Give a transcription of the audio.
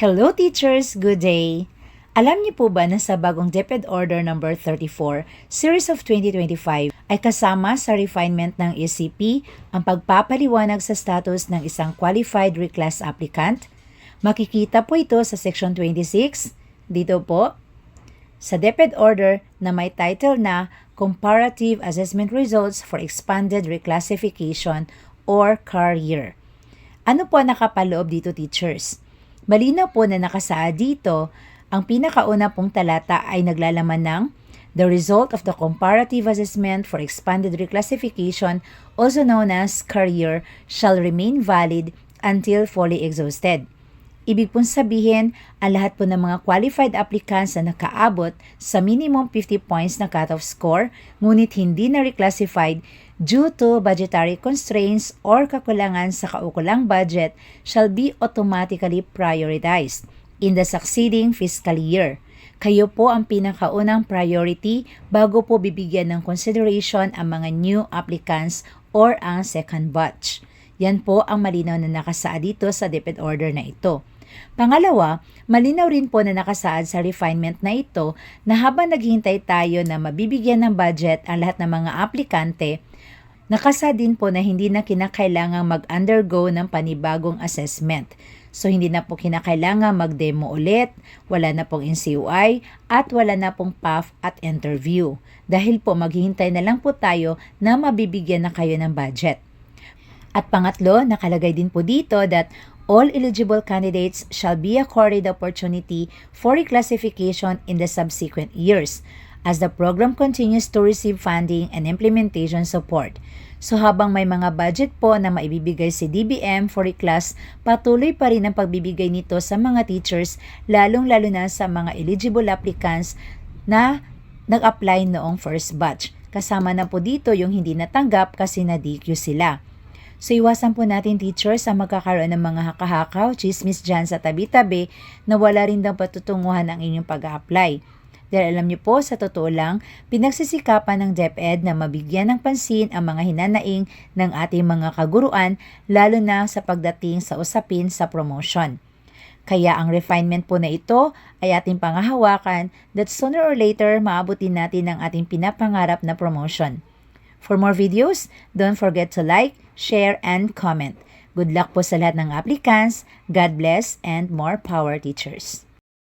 Hello teachers, good day! Alam niyo po ba na sa bagong DepEd Order number 34, Series of 2025 ay kasama sa refinement ng ECP ang pagpapaliwanag sa status ng isang qualified reclass applicant? Makikita po ito sa Section 26, dito po, sa DepEd Order na may title na Comparative Assessment Results for Expanded Reclassification or CAR-Year. Ano po ang nakapaloob dito teachers? Malinaw po na nakasaad dito, ang pinakauna pong talata ay naglalaman ng The result of the comparative assessment for expanded reclassification, also known as career, shall remain valid until fully exhausted. Ibig pong sabihin, ang lahat po ng mga qualified applicants na nakaabot sa minimum 50 points na cutoff score, ngunit hindi na reclassified due to budgetary constraints or kakulangan sa kaukulang budget shall be automatically prioritized in the succeeding fiscal year. Kayo po ang pinakaunang priority bago po bibigyan ng consideration ang mga new applicants or ang second batch. Yan po ang malinaw na nakasaad dito sa DepEd order na ito. Pangalawa, malinaw rin po na nakasaad sa refinement na ito na habang naghihintay tayo na mabibigyan ng budget ang lahat ng mga aplikante, nakasa din po na hindi na kinakailangang mag-undergo ng panibagong assessment. So hindi na po kinakailangan mag-demo ulit, wala na pong NCUI, at wala na pong PAF at interview. Dahil po maghihintay na lang po tayo na mabibigyan na kayo ng budget. At pangatlo, nakalagay din po dito that all eligible candidates shall be accorded opportunity for reclassification in the subsequent years as the program continues to receive funding and implementation support. So habang may mga budget po na maibibigay si DBM for reclass, patuloy pa rin ang pagbibigay nito sa mga teachers, lalong-lalo na sa mga eligible applicants na nag-apply noong first batch. Kasama na po dito yung hindi natanggap kasi na-DQ sila. So iwasan po natin teachers ang magkakaroon ng mga hakahakaw, chismis dyan sa tabi-tabi na wala rin daw patutunguhan ang inyong pag-apply. Dahil alam niyo po, sa totoo lang, pinagsisikapan ng DepEd na mabigyan ng pansin ang mga hinanaing ng ating mga kaguruan, lalo na sa pagdating sa usapin sa promotion. Kaya ang refinement po na ito ay ating pangahawakan that sooner or later maabutin natin ang ating pinapangarap na promotion. For more videos, don't forget to like, share, and comment. Good luck po sa lahat ng applicants. God bless and more power teachers.